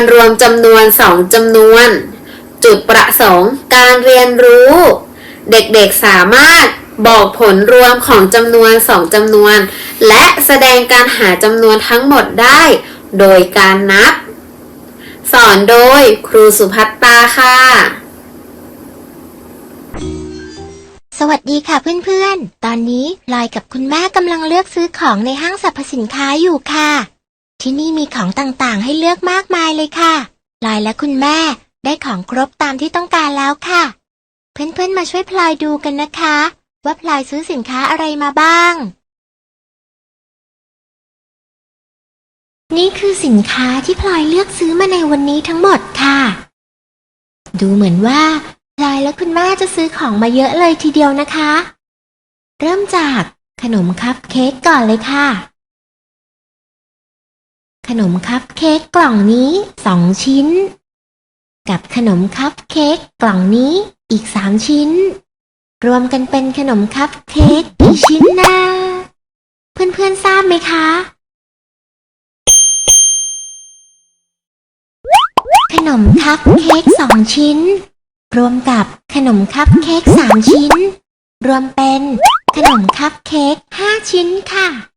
การรวมจำนวนสองจำนวน จุดประสงค์การเรียนรู้ เด็กๆสามารถบอกผลรวมของจำนวนสองจำนวน และแสดงการหาจำนวนทั้งหมดได้ โดยการนับ สอนโดยครูสุภัตตาค่ะ สวัสดีค่ะเพื่อนๆ ตอนนี้ลอยกับคุณแม่กำลังเลือกซื้อของในห้างสรรพสินค้าอยู่ค่ะ ที่นี่มีของต่างๆ ให้เลือกมากมายเลยค่ะ ลอยและคุณแม่ได้ของครบตามที่ต้องการแล้วค่ะ เพื่อนๆมาช่วยพลอยดูกันนะคะ ว่าพลอยซื้อสินค้าอะไรมาบ้าง นี่คือสินค้าที่พลอยเลือกซื้อมาในวันนี้ทั้งหมดค่ะ ดูเหมือนว่าพลอยและคุณแม่จะซื้อของมาเยอะเลยทีเดียวนะคะ เริ่มจากขนมคัพเค้กก่อนเลยค่ะ ขนมคัพเค้กกล่องนี้สองชิ้น กับขนมคัพเค้กกล่องนี้อีกสามชิ้น รวมกันเป็นขนมคัพเค้กกี่ชิ้นนะเพื่อนๆทราบไหมคะ ขนมคัพเค้กสองชิ้น รวมกับขนมคัพเค้กสามชิ้น รวมเป็นขนมคัพเค้กห้าชิ้นค่ะ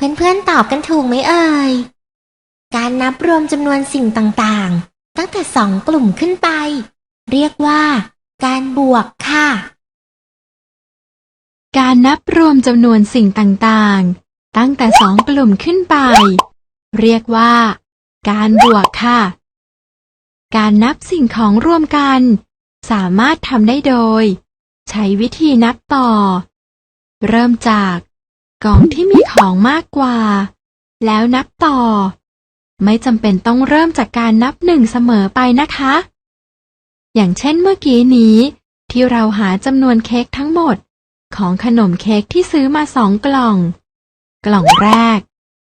เพื่อนๆตอบกันถูกไหมเอ่ย การนับรวมจำนวนสิ่งต่างๆ ตั้งแต่สองกลุ่มขึ้นไป เรียกว่า การบวกค่ะ การนับรวมจำนวนสิ่งต่างๆ ตั้งแต่สองกลุ่มขึ้นไป เรียกว่า การบวกค่ะ การนับสิ่งของรวมกัน สามารถทำได้โดย ใช้วิธีนับต่อ เริ่มจาก กล่องที่มีของมากกว่า แล้วนับต่อ ไม่จำเป็นต้องเริ่มจากการนับหนึ่งเสมอไปนะคะ อย่างเช่นเมื่อกี้นี้ ที่เราหาจำนวนเค้กทั้งหมด ของขนมเค้กที่ซื้อมาสองกล่อง กล่องแรก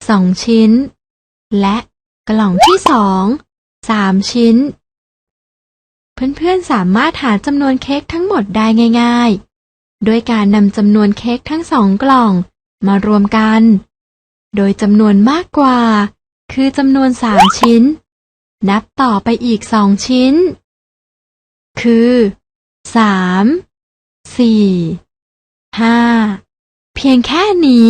สองชิ้น และกล่องที่สองสามชิ้น เพื่อนๆสามารถหาจำนวนเค้กทั้งหมดได้ง่ายๆโดยการนำจำนวนเค้กทั้งสองกล่อง มารวมกัน โดยจำนวนมากกว่า คือจำนวนสามชิ้น นับต่อไปอีกสองชิ้น คือสามสี่ห้าเพียงแค่นี้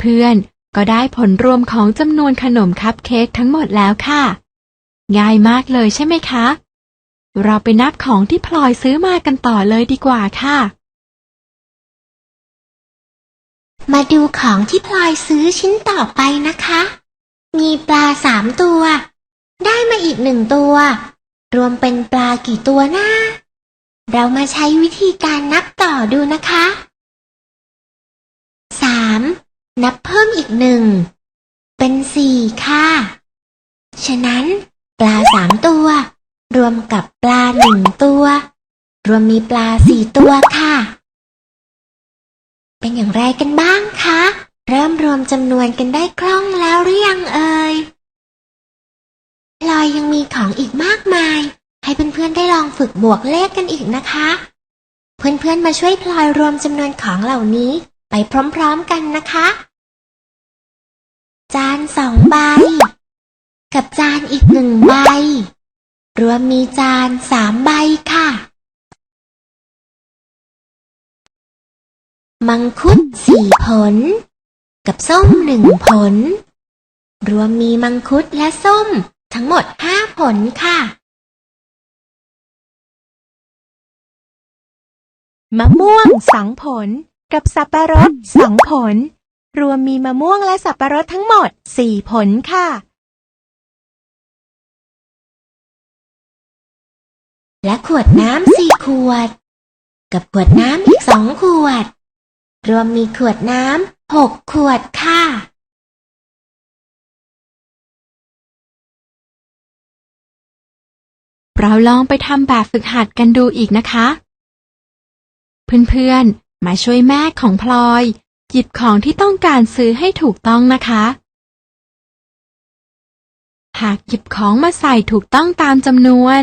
เพื่อนๆ ก็ได้ผลรวมของจำนวนขนมคัพเค้กทั้งหมดแล้วค่ะ ง่ายมากเลยใช่ไหมคะ เราไปนับของที่พลอยซื้อมากันต่อเลยดีกว่าค่ะ มาดูของที่พลอยซื้อชิ้นต่อไปนะคะ มีปลาสามตัว ได้มาอีกหนึ่งตัว รวมเป็นปลากี่ตัวนะเรามาใช้วิธีการนับต่อดูนะคะสามนับเพิ่มอีกหนึ่ง เป็นสี่ค่ะ ฉะนั้น ปลาสามตัว รวมกับปลาหนึ่งตัว รวมมีปลาสี่ตัวค่ะ เป็นอย่างไรกันบ้างคะ เริ่มรวมจำนวนกันได้คล่องแล้วหรือยังเอ่ยลอยยังมีของอีกมากมาย ให้เพื่อนๆได้ลองฝึกบวกเลขกันอีกนะคะ เพื่อนๆมาช่วยพลอยรวมจำนวนของเหล่านี้ไปพร้อมๆกันนะคะ จานสองใบ กับจานอีกหนึ่งใบ รวมมีจานสามใบค่ะ มังคุดสี่ผล กับส้มหนึ่งผล รวมมีมังคุดและส้มทั้งหมดห้าผลค่ะ มะม่วงสองผล กับสับปะรดสองผล รวมมีมะม่วงและสับปะรดทั้งหมดสี่ผลค่ะ และขวดน้ำสี่ขวด กับขวดน้ำอีกสองขวด รวมมีขวดน้ำหกขวดค่ะ เราลองไปทำแบบฝึกหัดกันดูอีกนะคะ เพื่อนๆ มาช่วยแม่ของพลอย หยิบของที่ต้องการซื้อให้ถูกต้องนะคะ หากหยิบของมาใส่ถูกต้องตามจำนวน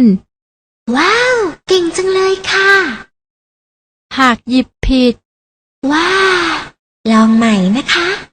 ว้าว เก่งจังเลยค่ะ หากหยิบผิด ว้า ลองใหม่นะคะ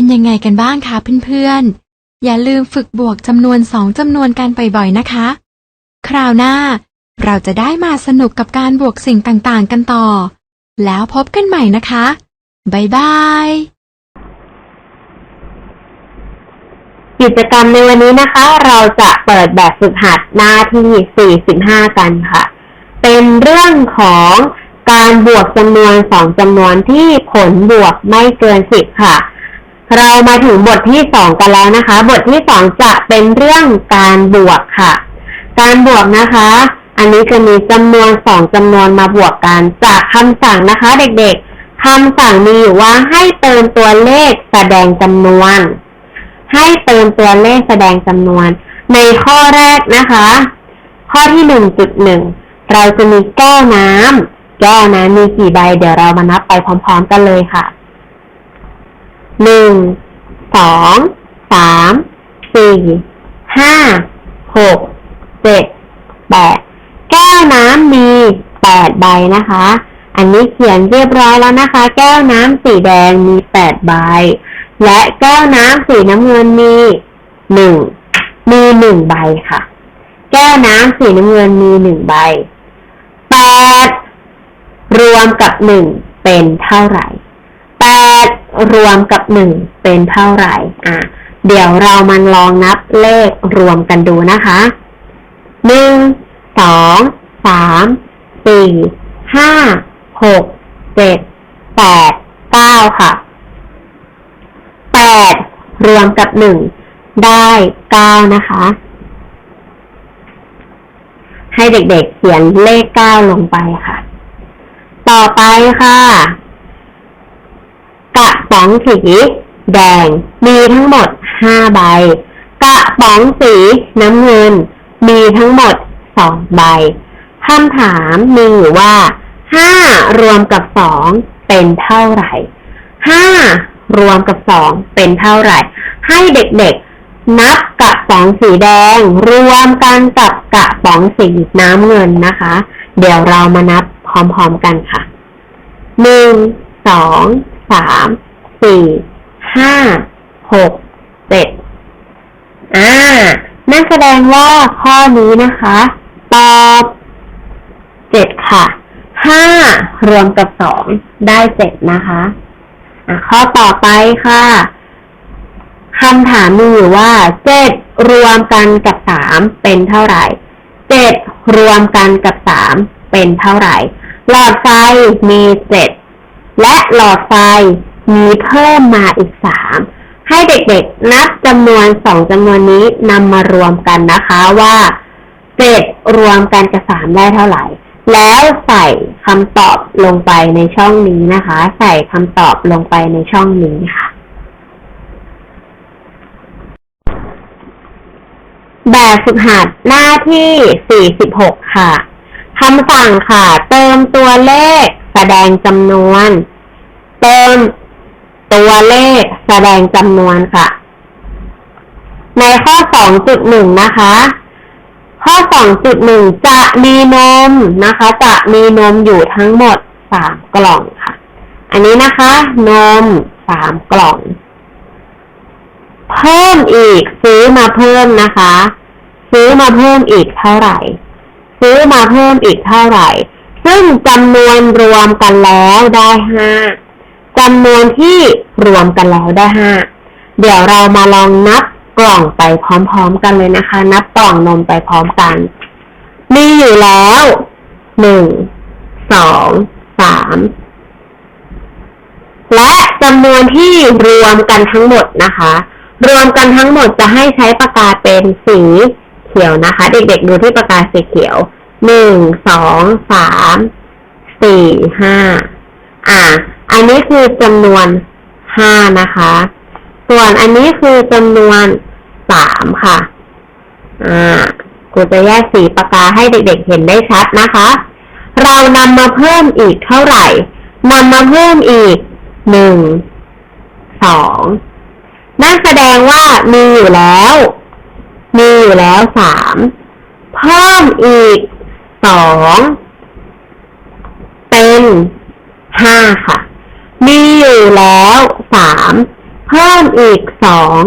เป็นยังไงกันบ้างคะเพื่อนๆ อย่าลืมฝึกบวกจำนวนสองจำนวนกันบ่อยๆนะคะ คราวหน้า เราจะได้มาสนุกกับการบวกสิ่งต่างๆกันต่อ แล้วพบกันใหม่นะคะ บ๊ายบาย กิจกรรมในวันนี้นะคะ เราจะเปิดแบบฝึกหัดหน้าที่ 45 กันค่ะ เป็นเรื่องของการบวกจำนวนสองจำนวนที่ผลบวกไม่เกิน10ค่ะ เรามาถึงบทที่2กันแล้วนะคะ บทที่2จะเป็นเรื่องการบวกค่ะ การบวกนะคะ อันนี้จะมีจำนวนสองจำนวนมาบวกกันจากคำสั่งนะคะ เด็กๆคำสั่งมีอยู่ว่าให้เติมตัวเลขแสดงจำนวน ให้เติมตัวเลขแสดงจำนวน ในข้อแรกนะคะ ข้อที่หนึ่งจุดหนึ่งเราจะมีแก้วน้ำแก้วน้ำมีกี่ใบ เดี๋ยวเรามานับไปพร้อม ๆ กันเลยค่ะ หนึ่ง สอง สาม สี่ ห้า หก เจ็ด แปด แก้วน้ำมีแปดใบนะคะ อันนี้เขียนเรียบร้อยแล้วนะคะ แก้วน้ำสีแดงมีแปดใบ และแก้วน้ำสีน้ำเงินมีหนึ่ง มีหนึ่งใบค่ะ แก้วน้ำสีน้ำเงินมีหนึ่งใบ แปด รวมกับหนึ่งเป็นเท่าไหร่ รวมกับหนึ่งเป็นเท่าไหร่อะเดี๋ยวเรามันลองนับเลขรวมกันดูนะคะหนึ่งสองสามสี่ห้าหกเจ็ดแปดเก้าค่ะแปดรวมกับหนึ่งได้เก้านะคะ ให้เด็กๆเขียนเลขเก้าลงไปค่ะ ต่อไปค่ะ กระป๋องสีแดง มีทั้งหมดห้าใบ กระป๋องสีน้ำเงิน มีทั้งหมดสองใบคำถามมีอยู่ว่าห้ารวมกับสองเป็นเท่าไหร่ห้ารวมกับสองเป็นเท่าไหร่ ให้เด็กๆ นับกระป๋องสีแดง รวมกันกับกระป๋องสีน้ำเงินนะคะ เดี๋ยวเรามานับพร้อมๆกันค่ะหนึ่งสอง สามสี่ห้าหกเจ็ดอ่านั่นแสดงว่าข้อนี้นะคะ ตอบเจ็ดค่ะห้ารวมกับสองได้เจ็ดนะคะะข้อต่อไปค่ะคำถามมีอยู่ว่าเจ็ดรวมกันกับสามเป็นเท่าไหร่เจ็ดรวมกันกับสามเป็นเท่าไหร่ หลอดไฟมีเจ็ด และหลอดไฟมีเพิ่มมาอีกสามให้เด็กๆ นับจำนวนสองจำนวนนี้นำมารวมกันนะคะว่าเจ็ดรวมกันกับสามได้เท่าไหร่ แล้วใส่คำตอบลงไปในช่องนี้นะคะ ใส่คำตอบลงไปในช่องนี้ค่ะ แบบฝึกหัดหน้าที่ 46 ค่ะคำสั่งค่ะ เติมตัวเลข แสดงจำนวน เติมตัวเลขแสดงจำนวนค่ะ ในข้อ 2.1 นะคะ ข้อ 2.1 จะมีนมนะคะ จะมีนมอยู่ทั้งหมด 3 กล่องค่ะ อันนี้นะคะ นม 3 กล่อง เพิ่มอีกซื้อมาเพิ่มนะคะ ซื้อมาเพิ่มอีกเท่าไหร่ ซื้อมาเพิ่มอีกเท่าไหร่ ซึ่งจำนวนรวมกันแล้วได้ห้าจำนวนที่รวมกันแล้วได้ห้าเดี๋ยวเรามาลองนับกล่องไปพร้อมๆกันเลยนะคะ นับกล่องนมไปพร้อมกัน มีอยู่แล้วหนึ่งสองสามและจำนวนที่รวมกันทั้งหมดนะคะ รวมกันทั้งหมดจะให้ใช้ปากกาเป็นสีเขียวนะคะ เด็กๆดูที่ปากกาสีเขียว หนึ่งสองสามสี่ห้าอ่า อันนี้คือจำนวนห้านะคะ ส่วนอันนี้คือจำนวนสามค่ะ อ่ากูจะแยกสีปากกาให้เด็กๆเห็นได้ชัดนะคะ เรานำมาเพิ่มอีกเท่าไหร่นำมาเพิ่มอีกหนึ่งสองนั่นแสดงว่ามีอยู่แล้ว มีอยู่แล้วสามเพิ่มอีก สองเป็นห้าค่ะ มีอยู่แล้วสามเพิ่มอีกสอง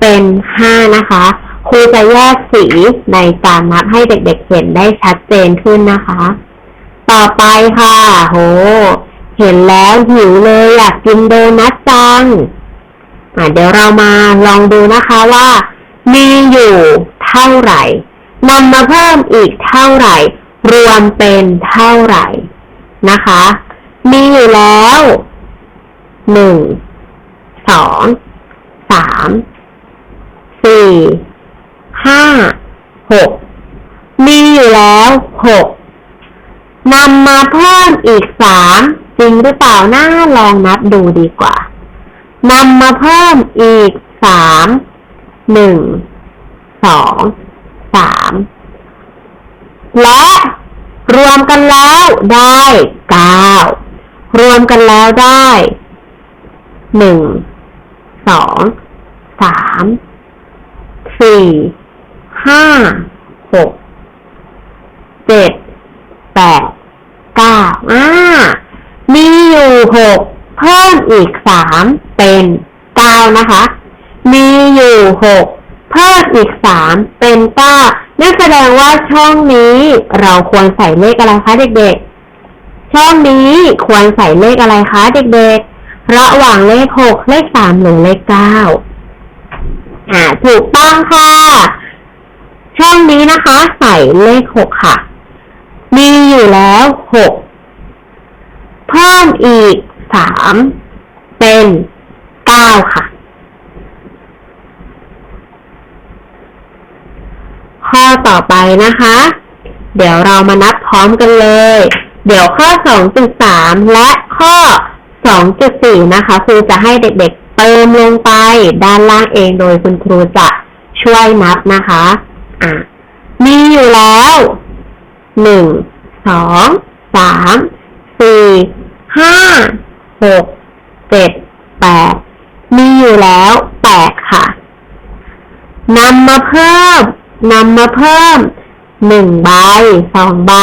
เป็นห้านะคะครูจะแยกสีในการนับให้เด็กๆเห็นได้ชัดเจนขึ้นนะคะ ต่อไปค่ะ โห เห็นแล้วหิวเลยอยากกินโดนัทจังเดี๋ยวเรามาลองดูนะคะว่า มีอยู่เท่าไหร่นำมาเพิ่มอีกเท่าไหร่ รวมเป็นเท่าไหร่นะคะ มีอยู่แล้วหนึ่งสองสามสี่ห้าหกมีอยู่แล้วหกนำมาเพิ่มอีกสามจริงหรือเปล่าน่าลองนับดูดีกว่านำมาเพิ่มอีกสามหนึ่งสองสาม และรวมกันแล้วได้เก้ารวมกันแล้วได้หนึ่งสองสามสี่ห้าหกเจ็ดแปดเก้าอ่ามีอยู่หกเพิ่มอีกสามเป็นเก้านะคะ มีอยู่หกเพิ่มอีกสามเป็นเก้า นั่นแสดงว่าช่องนี้เราควรใส่เลขอะไรคะเด็กๆ ช่องนี้ควรใส่เลขอะไรคะเด็กๆ ระหว่างเลขหกเลขสามหรือเลขเก้าอ่าถูกต้องค่ะ ช่องนี้นะคะ ใส่เลขหกค่ะ มีอยู่แล้วหกเพิ่มอีกสามเป็นเก้าค่ะ ข้อต่อไปนะคะ เดี๋ยวเรามานับพร้อมกันเลย เดี๋ยวข้อ 2.3 และข้อ 2.4 นะคะครูจะให้เด็กๆเติมลงไปด้านล่างเองโดยคุณครูจะช่วยนับนะคะอะมีอยู่แล้วหนึ่งสองสามสี่ห้าหกเจ็ดแปดมีอยู่แล้วแปดค่ะนำมาเพิ่ม นำมาเพิ่มหนึ่งใบสองใบ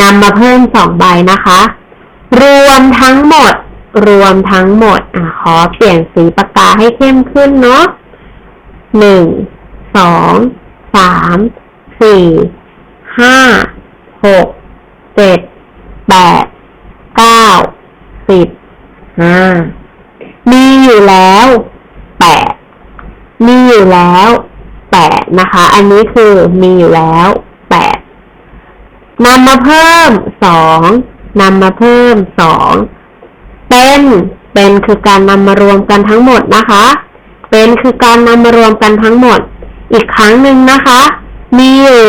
นำมาเพิ่มสองใบนะคะ รวมทั้งหมด รวมทั้งหมดอะขอเปลี่ยนสีปากกาให้เข้มขึ้นเนาะหนึ่งสองสามสี่ห้าหกเจ็ดแปดเก้าสิบห้ามีอยู่แล้วแปดมีอยู่แล้ว แปดนะคะ อันนี้คือมีอยู่แล้วแปดนำมาเพิ่มสองนำมาเพิ่มสองเป็นเป็นคือการนำมารวมกันทั้งหมดนะคะ เป็นคือการนำมารวมกันทั้งหมด อีกครั้งหนึ่งนะคะ มีอยู่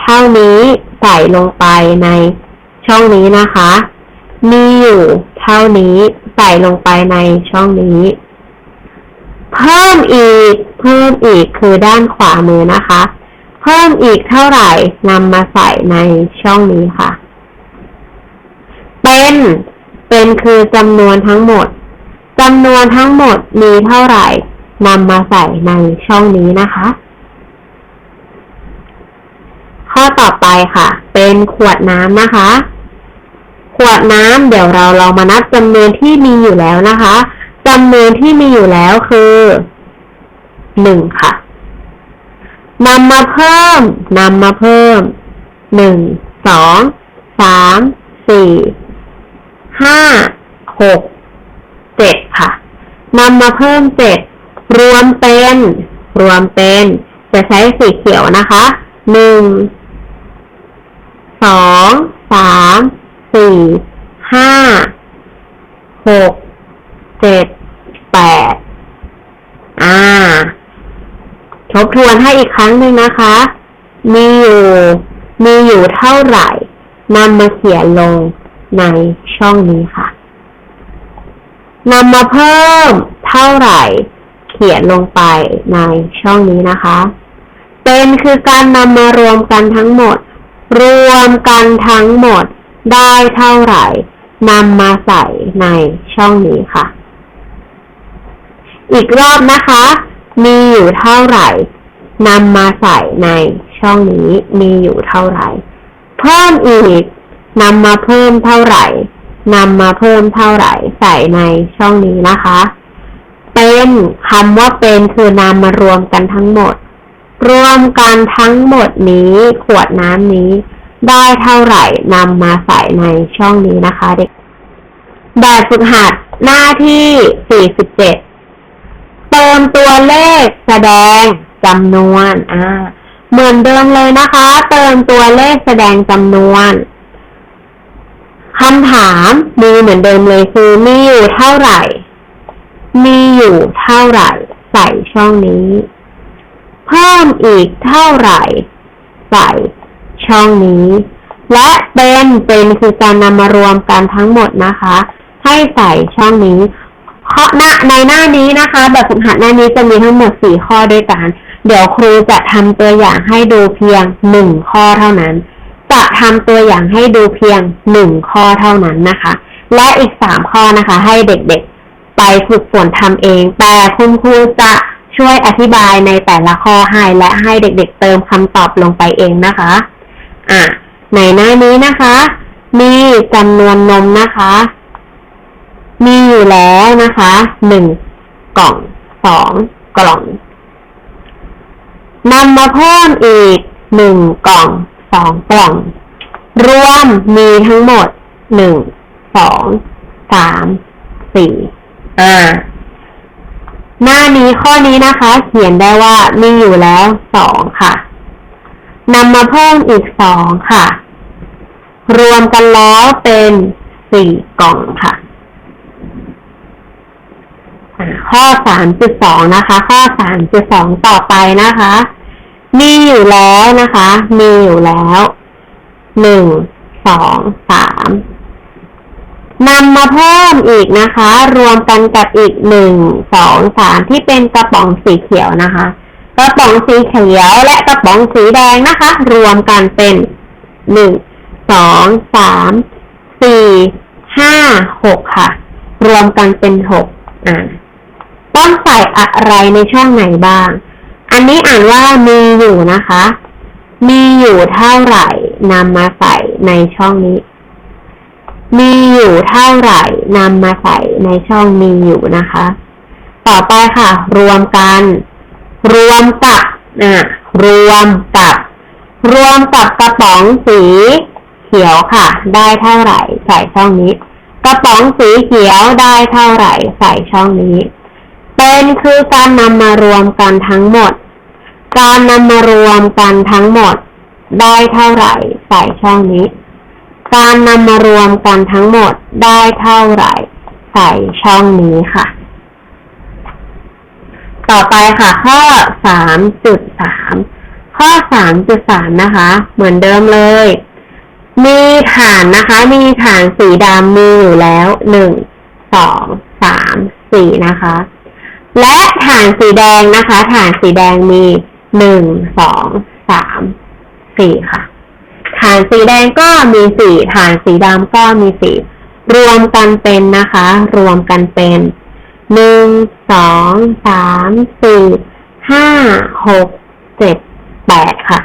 เท่านี้ใส่ลงไปในช่องนี้นะคะ มีอยู่เท่านี้ใส่ลงไปในช่องนี้ เพิ่มอีก เพิ่มอีกคือด้านขวามือนะคะ เพิ่มอีกเท่าไหร่นำมาใส่ในช่องนี้ค่ะ เป็น เป็นคือจำนวนทั้งหมดจำนวนทั้งหมดมีเท่าไหร่นำมาใส่ในช่องนี้นะคะ ข้อต่อไปค่ะ เป็นขวดน้ำนะคะ ขวดน้ำเดี๋ยวเราลองมานับจำนวนที่มีอยู่แล้วนะคะ จำนวนที่มีอยู่แล้วคือหนึ่งค่ะนำมาเพิ่มนำมาเพิ่มหนึ่งสองสามสี่ห้าหกเจ็ดค่ะนำมาเพิ่มเจ็ดรวมเป็น รวมเป็น จะใช้สีเขียวนะคะหนึ่งสองสามสี่ห้าหก เจ็ดแปดอ่า ทบทวนให้อีกครั้งหนึ่งนะคะ มีอยู่มีอยู่เท่าไหร่นำมาเขียนลงในช่องนี้ค่ะนำมาเพิ่มเท่าไหร่ เขียนลงไปในช่องนี้นะคะ เป็นคือการนำมารวมกันทั้งหมด รวมกันทั้งหมดได้เท่าไหร่นำมาใส่ในช่องนี้ค่ะ อีกรอบนะคะ มีอยู่เท่าไหร่นำมาใส่ในช่องนี้มีอยู่เท่าไหร่ เพิ่มอีกนำมาเพิ่มเท่าไหร่นำมาเพิ่มเท่าไหร่ใส่ในช่องนี้นะคะ เป็นคำว่าเป็นคือนำมารวมกันทั้งหมด รวมกันทั้งหมดนี้ ขวดน้ำนี้ ได้เท่าไหร่นำมาใส่ในช่องนี้นะคะ เด็ก แบบฝึกหัดหน้าที่ 47เติมตัวเลขแสดงจำนวน อ่า เหมือนเดิมเลยนะคะ เติมตัวเลขแสดงจำนวนคำถามมีเหมือนเดิมเลยคือมีอยู่เท่าไหร่ มีอยู่เท่าไหร่ ใส่ช่องนี้ เพิ่มอีกเท่าไหร่ ใส่ช่องนี้ และเป็นเป็นคือการนำมารวมกันทั้งหมดนะคะ ให้ใส่ช่องนี้ ข้อหน้าในหน้านี้นะคะ แบบฝึกหัดหน้านี้จะมีทั้งหมดสี่ข้อด้วยกัน เดี๋ยวครูจะทำตัวอย่างให้ดูเพียงหนึ่งข้อเท่านั้น จะทำตัวอย่างให้ดูเพียงหนึ่งข้อเท่านั้นนะคะ และอีกสามข้อนะคะ ให้เด็กๆ ไปฝึกฝนทำเอง แต่คุณครูจะช่วยอธิบายในแต่ละข้อให้และให้เด็กๆ เติมคำตอบลงไปเองนะคะ อะในหน้านี้นะคะ มีจำนวนนมนะคะ มีอยู่แล้วนะคะหนึ่งกล่องสองกล่องนำมาเพิ่มอีกหนึ่งกล่องสองกล่อง รวมมีทั้งหมดหนึ่งสองสามสี่อ่าหน้านี้ข้อนี้นะคะ เขียนได้ว่ามีอยู่แล้วสองค่ะนำมาเพิ่มอีกสองค่ะ รวมกันแล้วเป็นสี่กล่องค่ะ ข้อสามจุดสองนะคะ ข้อสามจุดสองต่อไปนะคะ มีอยู่แล้วนะคะ มีอยู่แล้วหนึ่งสองสามนำมาเพิ่มอีกนะคะ รวมกันกับอีกหนึ่งสองสามที่เป็นกระป๋องสีเขียวนะคะ กระป๋องสีเขียวและกระป๋องสีแดงนะคะ รวมกันเป็นหนึ่งสองสามสี่ห้าหกค่ะ รวมกันเป็นหกอ่า ต้องใส่อะไรในช่องไหนบ้าง อันนี้อ่านว่ามีอยู่นะคะ มีอยู่เท่าไหร่นำมาใส่ในช่องนี้ มีอยู่เท่าไหร่นำมาใส่ในช่องมีอยู่นะคะ ต่อไปค่ะ รวมกัน รวมกับอะรวมกับ รวมกับกระป๋องสีเขียวค่ะ ได้เท่าไหร่ใส่ช่องนี้ กระป๋องสีเขียวได้เท่าไหร่ใส่ช่องนี้ เป็นคือการนำมารวมกันทั้งหมด การนำมารวมกันทั้งหมด ได้เท่าไหร่ใส่ช่องนี้ การนำมารวมกันทั้งหมดได้เท่าไหร่ ใส่ช่องนี้ค่ะ ต่อไปค่ะ ข้อสามจุดสามข้อสามจุดสามนะคะ เหมือนเดิมเลย มีฐานนะคะ มีฐานสีดำมีอยู่แล้วหนึ่งสองสามสี่นะคะ และฐานสีแดงนะคะ ฐานสีแดงมีหนึ่งสองสามสี่ค่ะ ฐานสีแดงก็มีสี่ฐานสีดำก็มีสี่รวมกันเป็นนะคะ รวมกันเป็นหนึ่งสองสามสี่ห้าหกเจ็ดแปดค่ะ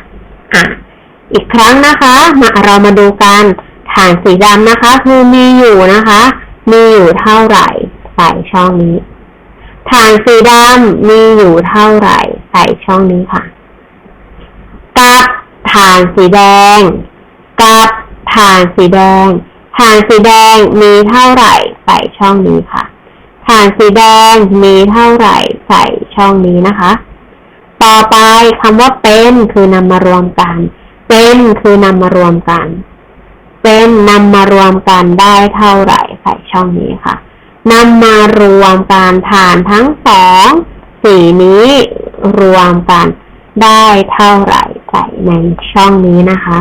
อะ อีกครั้งนะคะมาเรามาดูกันฐานสีดำนะคะ คือมีอยู่นะคะ มีอยู่เท่าไหร่ใส่ช่องนี้ ฐานสีดำมีอยู่เท่าไหร่ ใส่ช่องนี้ค่ะ กับฐานสีแดง กับฐานสีแดง ฐานสีแดงมีเท่าไหร่ ใส่ช่องนี้ค่ะ ฐานสีแดงมีเท่าไหร่ ใส่ช่องนี้นะคะ ต่อไปคำว่าเป็นคือนำมารวมกัน เป็นคือนำมารวมกัน เป็นนำมารวมกันได้เท่าไหร่ ใส่ช่องนี้ค่ะ นำมารวมกันฐานทั้งสองสีนี้รวมกันได้เท่าไหร่ใส่ในช่องนี้นะคะ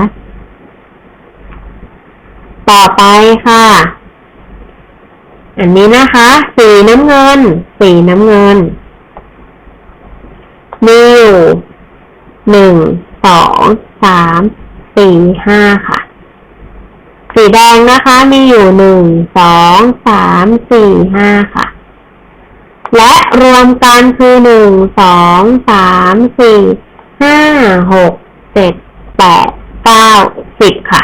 ต่อไปค่ะ อันนี้นะคะ สีน้ำเงิน สีน้ำเงินมีอยู่หนึ่งสองสามสี่ห้าค่ะ สีแดงนะคะ มีอยู่หนึ่งสองสามสี่ห้าค่ะ และรวมกันคือหนึ่งสองสามสี่ห้าหกเจ็ดแปดเก้าสิบค่ะ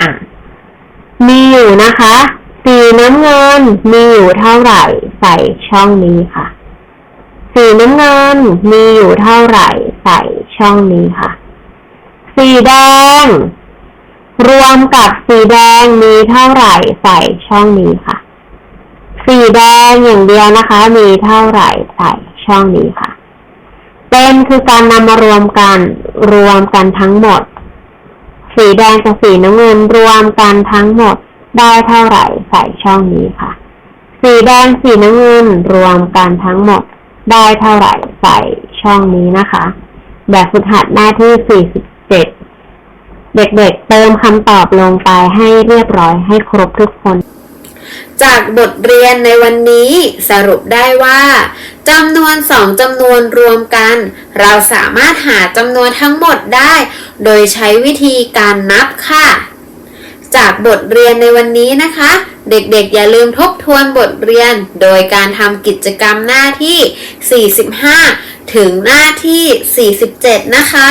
อะ มีอยู่นะคะ สีน้ำเงินมีอยู่เท่าไหร่ใใส่ช่องนี้ค่ะ สีน้ำเงินมีอยู่เท่าไหร่ใส่ช่องนี้ค่ะ สีแดง รวมกับสีแดงมีเท่าไหร่ใส่ช่องนี้ค่ะ สีแดงอย่างเดียวนะคะ มีเท่าไหร่ใส่ช่องนี้ค่ะ เป็นคือการนำมารวมกันรวมกันทั้งหมด สีแดงกับสีน้ำเงินรวมกันทั้งหมดได้เท่าไหร่ใส่ช่องนี้ค่ะ สีแดงสีน้ำเงินรวมกันทั้งหมด ได้เท่าไหร่ใส่ช่องนี้นะคะ แบบฝึกหัดหน้าที่ 47 เด็กๆ เติมคำตอบลงไปให้เรียบร้อยให้ครบทุกคน จากบทเรียนในวันนี้สรุปได้ว่าจำนวนสองจำนวนรวมกัน เราสามารถหาจำนวนทั้งหมดได้ โดยใช้วิธีการนับค่ะ จากบทเรียนในวันนี้นะคะ เด็กๆ อย่าลืมทบทวนบทเรียน โดยการทำกิจกรรมหน้าที่ 45 ถึงหน้าที่ 47 นะคะ